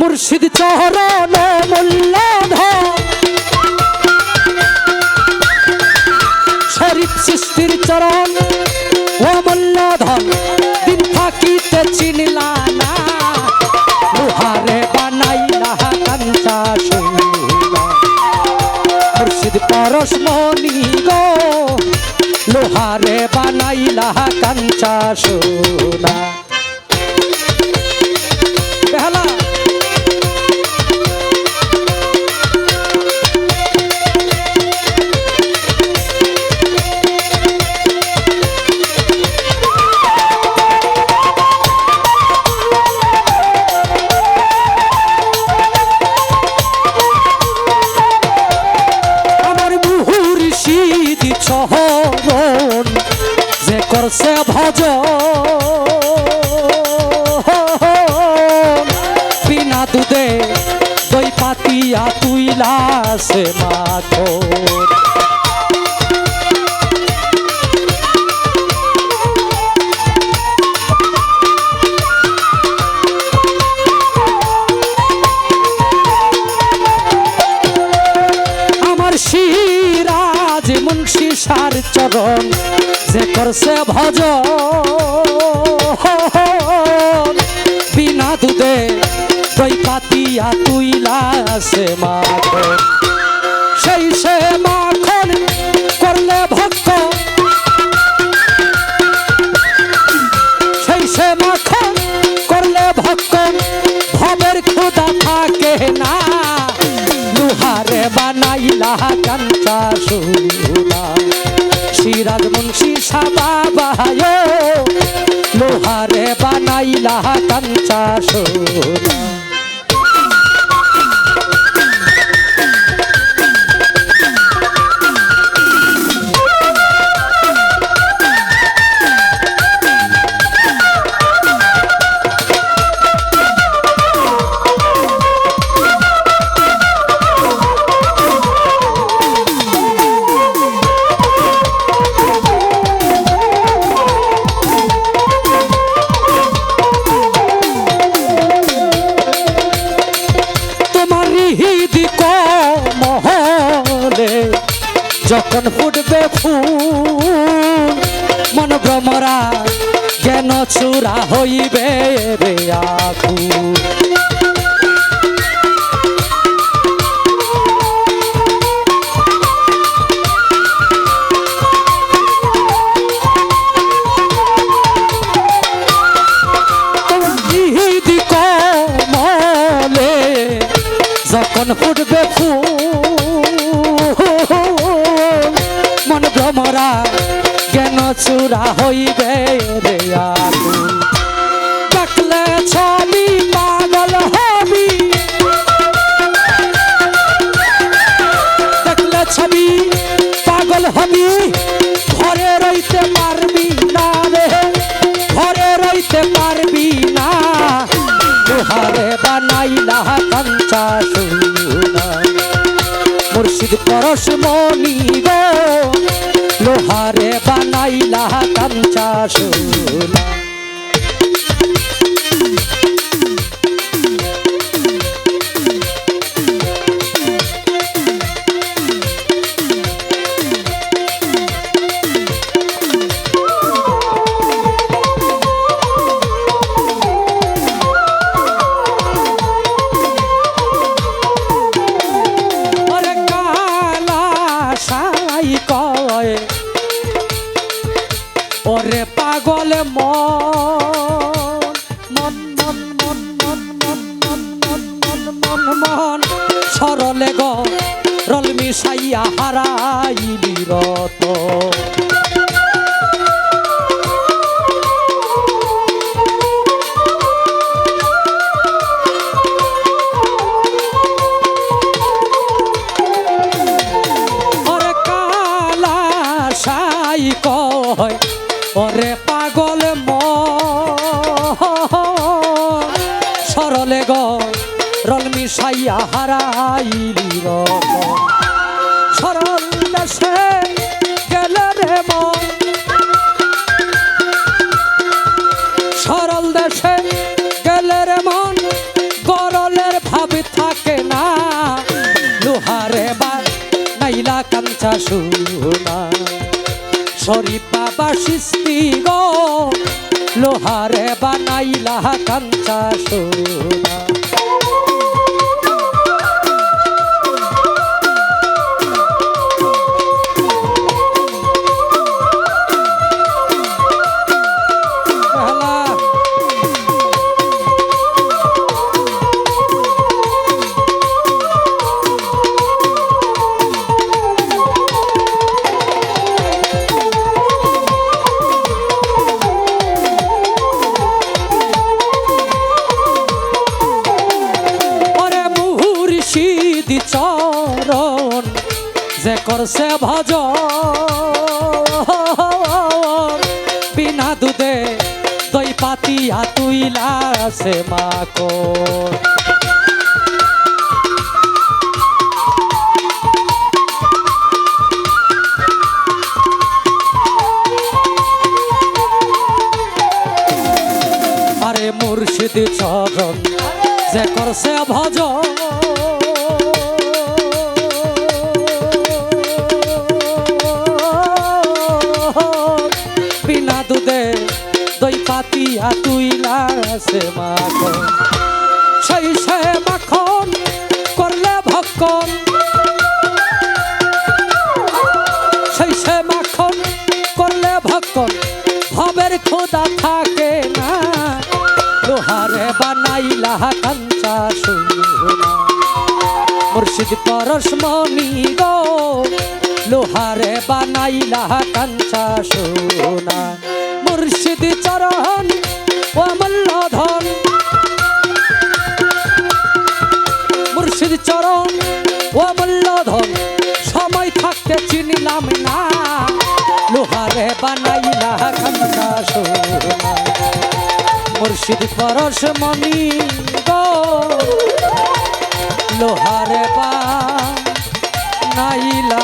মুর্শিদ চরণ মূল্যধন শরীফ সৃষ্টির চরণ ও মূল্যধন, দিন থাকিতে চিনলা লোহারে বানাইলা কাঞ্চা শুনলা মুর্শিদ পরশমণি গো, লোহারে বানাইলা কাঞ্চা মাখন আমার সিরাজ মুন্সি সার চরণ, যে করছে ভজ বিনা দুধে দই পাতিয়া তুইলা সে মাখন সেই সে মাখন করলে ভক্ত। সেই সে মাখন করলে ভক্ত। ভবের ক্ষুদা থাকে না। লোহারে বানাইলা কাঞ্চা সুনা সিরাজ মুন্সি সাবা বাহায়। লোহারে বানাইলা কাঞ্চা সোনা যখন ফুটবে ফুল মন ভ্রমরা জ্ঞান চূড়া হইবে রে কমলে যখন ফুটবে ফুল মন ভ্রমরা জ্ঞান চূড়া হইবে রে দেখলে ছবি, পাগল হবি। দেখলে ছবি, পাগল হবি। ঘরে রইতে পারবি না রে, ঘরে রইতে পারবি না। লোহারে বানাইলা কাঞ্চা মুর্শিদ পরশ মনি গো লোহারে বানাইলা কাঞ্চা সুনা সরলে গ রল মিশাইয়া হারাই বিরত সোনা শরীফ বাবা সৃষ্টি গো লোহারে বানাইলা কাঞ্চা সোনা করছে ভজ বিনা দুধে দই পাতিয়া তুইলা সে মাকো আরে মুর্শিদ চরণ যে করছে ভজ সে মাখন। সেই সে মাখন করলে ভক্ষণ। সেই সে মাখন করলে ভক্ষণ। ভবের খোদা থাকে না। লোহারে বানাইলা কাঞ্চা সোনা মুর্শিদ পরশমণি গো। লোহারে বানাইলা কাঞ্চা সোনা মুর্শিদ চরণ ও অমূল্য ধন। মুর্শিদ চরণ ও অমূল্য ধন। সময় থাকতে চিনিলাম না। লোহারে বানাইলা কান্দা সোনা। মুর্শিদ পরশ মনি গো। লোহারে বা নাইলা